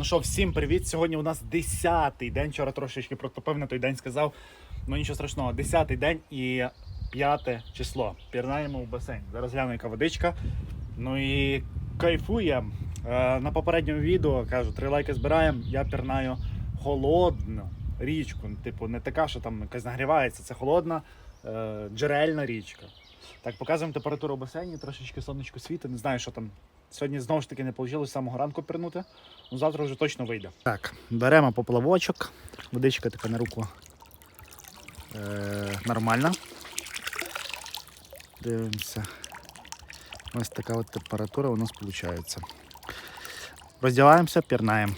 Ну що, всім привіт. Сьогодні у нас 10-й день. Вчора трошечки протопив на той день сказав. Ну нічого страшного, 10-й день і 5 число. Пірнаємо в басейн. Зараз гляну, яка водичка. Ну і кайфуємо. Е, на попередньому відео кажу, три лайки збираємо. Я пірнаю холодну річку. Типу, не така, що там якась нагрівається. Це холодна е, джерельна річка. Так, показуємо температуру в басейні, трошечки сонечко світить. Не знаю, що там. Сьогодні знову ж таки не вийшло з самого ранку пірнути. Ну, завтра вже точно вийде. Так, беремо поплавочок. Водичка така на руку е, нормальна. Дивимося. Ось така от температура у нас виходить. Роздіваємося, пірнаємо.